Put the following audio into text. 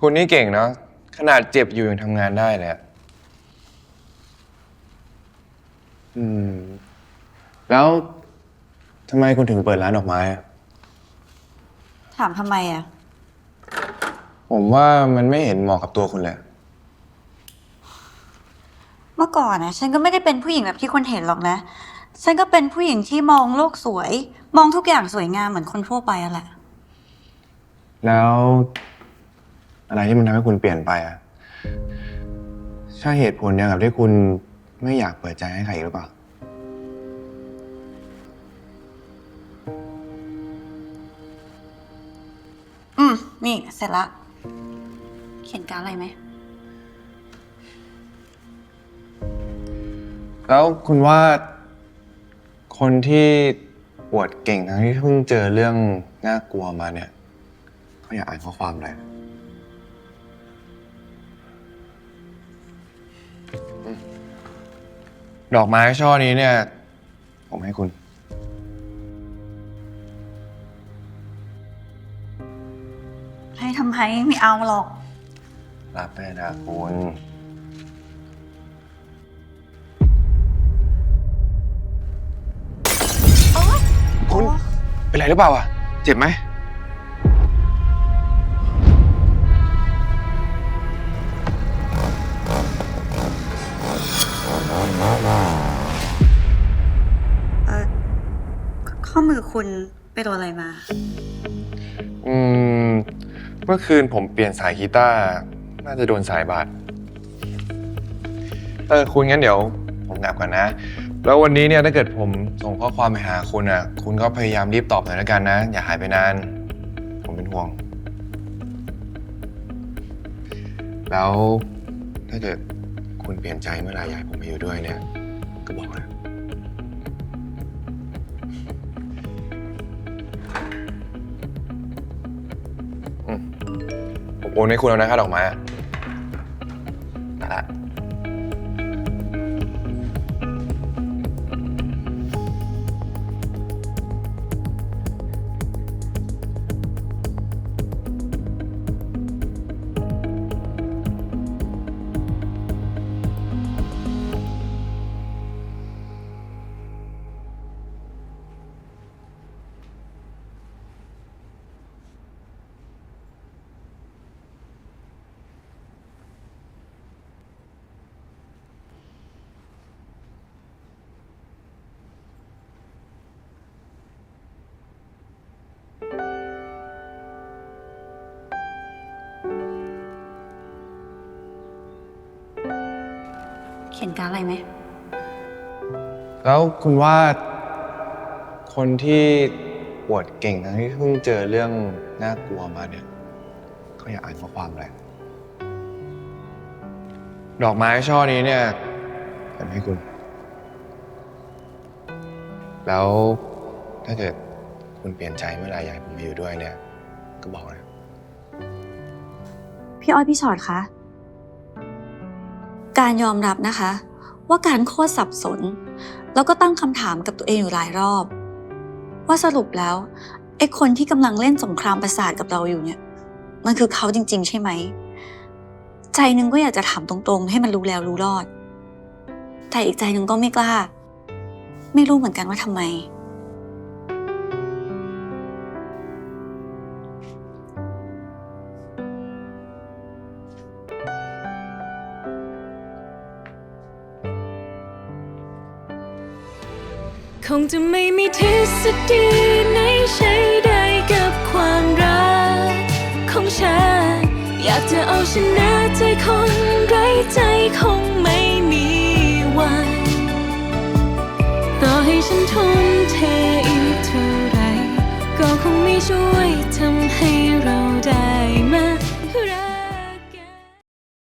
คุณนี่เก่งเนาะขนาดเจ็บอยู่ยังทำงานได้เลยอะอืม แล้วทำไมคุณถึงเปิดร้านดอกไม้อะถามทำไมอะ ผมว่ามันไม่เห็นเหมาะกับตัวคุณเลย เมื่อก่อนนะฉันก็ไม่ได้เป็นผู้หญิงแบบที่คนเห็นหรอกนะ ฉันก็เป็นผู้หญิงที่มองโลกสวย มองทุกอย่างสวยงามเหมือนคนทั่วไปอะแหละ แล้ว อะไรที่มันทำให้คุณเปลี่ยนไปอะใช่เหตุผลเดียวกับที่คุณไม่อยากเปิดใจให้ใครอีกหรือเปล่า อืม นี่ เสร็จละ เขียนการดอะไรไหม แล้วคุณว่า คนที่ปวดเก่งทั้งที่เพิ่งเจอเรื่องน่ากลัวมาเนี่ยเขาอยากอ่านข้อความอะไร ดอกไม้ช่อนี้เนี่ย ผมให้คุณ ให้ทำไมไม่เอาหรอก รับได้นะคุณ คุณเป็นไรหรือเปล่าอะ เจ็บไหม ข้อมือคุณไปโดนอะไรมา อืม เมื่อคืนผมเปลี่ยนสายกีตาร์น่าจะโดนสายบาดเออคุณงั้นเดี๋ยวผมกลับก่อนนะ แล้ววันนี้เนี่ยถ้าเกิดผมส่งข้อความไปหาคุณอะ คุณก็พยายามรีบตอบหน่อยแล้วกันนะ อย่าหายไปนาน ผมเป็นห่วง แล้วถ้าเกิดคุณเปลี่ยนใจเมื่อไหร่อยากให้ผมมาอยู่ด้วยเนี่ย ก็บอกนะ ผมโอนให้คุณแล้วนะค่าดอกไม้อะไปละ เขียนการดอะไรไหม แล้วคุณว่าคนที่ปวดเก่งทั้งที่เพิ่งเจอเรื่องน่ากลัวมาเนี่ยเขาอยากอ่านข้อความอะไร ดอกไม้ช่อนี้เนี่ยผมให้คุณ แล้วถ้าเกิดคุณเปลี่ยนใจเมื่อไหร่อยากให้ผมมาอยู่ด้วยเนี่ย ก็บอกนะ พี่อ้อยพี่ชอดคะ การยอมรับนะคะ ว่าการโคตรสับสน แล้วก็ตั้งคำถามกับตัวเองอยู่หลายรอบ ว่าสรุปแล้วไอ้คนที่กำลังเล่นสงครามประสาทกับเราอยู่เนี่ย มันคือเขาจริง ๆ ใช่ไหม ใจหนึงก็อยากจะถามตรงๆ ให้มันรู้แล้วรู้รอด แต่อีกใจหนึงก็ไม่กล้า ไม่รู้เหมือนกันว่าทำไม คงจะไม่มีทฤษฎีไหนใช้ได้กับความรักของฉัน อยากจะเอาชนะใจคนไร้ใจคงไม่มีวัน ต่อให้ฉันทุ่ม